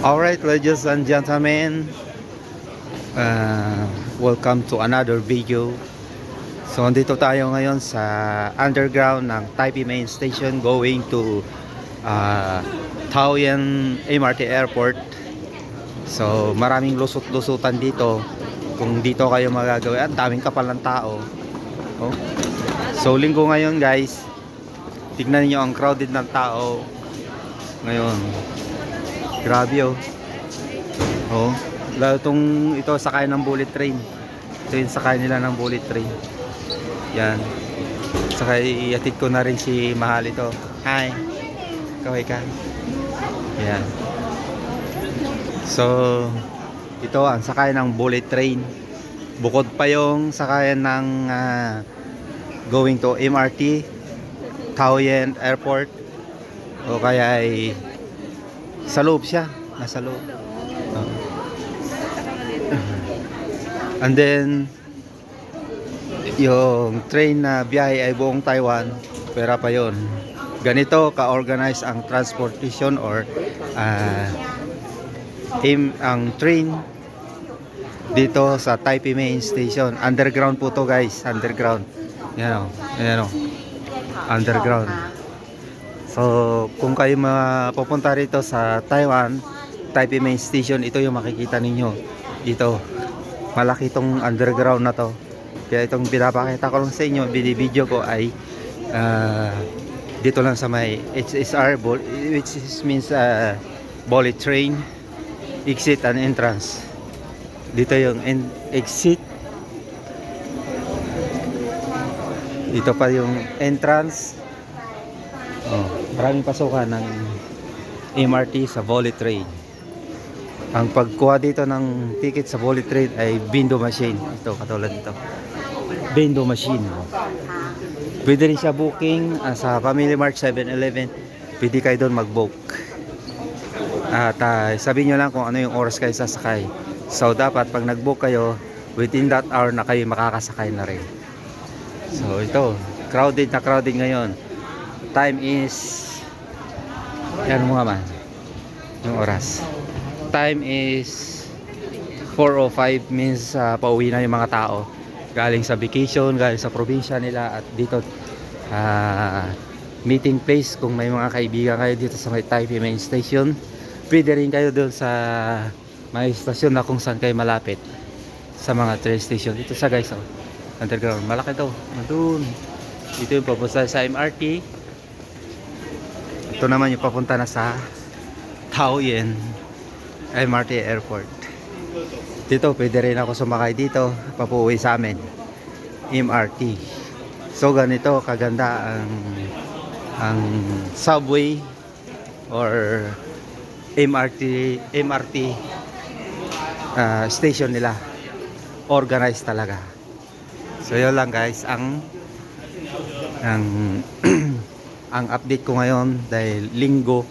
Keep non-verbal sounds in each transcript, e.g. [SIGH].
Alright, ladies and gentlemen, uh, welcome to another video. So, andito tayo ngayon sa underground ng Taipei Main Station going to uh, Taoyuan MRT Airport. So, maraming lusot-lusutan dito. Kung dito kayo magagawin, ang daming kapal ng tao. Oh. So, linggo ngayon guys. Tignan niyo ang crowded ng tao. Ngayon, Grabe oh. Oh. Lalo tong ito sakay ng bullet train. Ito yung sakay nila ng bullet train. Yan. Sakay iatid ko na rin si Mahal ito. Hi. Kaway ka. Yan. So, ito ang sakay ng bullet train. Bukod pa yung sakayan ng ah, going to MRT, Taoyuan Airport. O kaya ay sa loob siya. Nasa loob. Oo. And then, yung train na biyahe ay buong Taiwan. Pera pa yon. Ganito ka-organize ang transportation or ah, aim ang train dito sa Taipei Main Station. Underground po to guys. Underground. Yan o. Yan o. Underground. So, kung kayo mapupunta rito sa Taiwan, Taipei Main Station, ito yung makikita ninyo. Dito. Malaki itong underground na to. Kaya itong pinapakita ko lang sa inyo, video ko ay ah, dito lang sa may HSR, which is means uh, bullet train, exit and entrance. Dito yung exit. Dito pa yung entrance. Oh, maraming pasukan ng MRT sa bullet train. Ang pagkuha dito ng ticket sa bullet train ay window machine. Ito, katulad nito. Window machine. Pwede rin siya booking ah, sa Family Mart 7-Eleven. Pwede kayo doon mag-book. At ah, sabihin nyo lang kung ano yung oras kayo sasakay. So, dapat pag nag-book kayo, within that hour na kayo makakasakay na rin. So, ito. Crowded na crowded ngayon time is yan mo nga man yung oras. Time is 4.05 means uh, pauwi na yung mga tao. Galing sa vacation galing sa probinsya nila at dito ah, meeting place kung may mga kaibigan kayo dito sa may Taipei main station. Pwede rin kayo doon sa may stasyon na kung saan kayo malapit sa mga train station. Dito sa guys oh, underground. Malaki to nandun dito yung papunta sa MRT ito naman yung papunta na sa Taoyuan MRT Airport. Dito, pwede rin ako sumakay dito, papuwi sa amin. MRT. So, ganito kaganda ang ang subway or MRT MRT ah, station nila. Organized talaga. So, yun lang guys, ang ang [CLEARS THROAT] ang update ko ngayon dahil linggo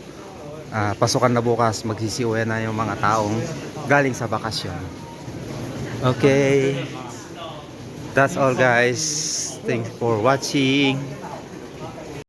ah, pasukan na bukas magsisiuwi na yung mga taong galing sa bakasyon. Okay. That's all guys. Thanks for watching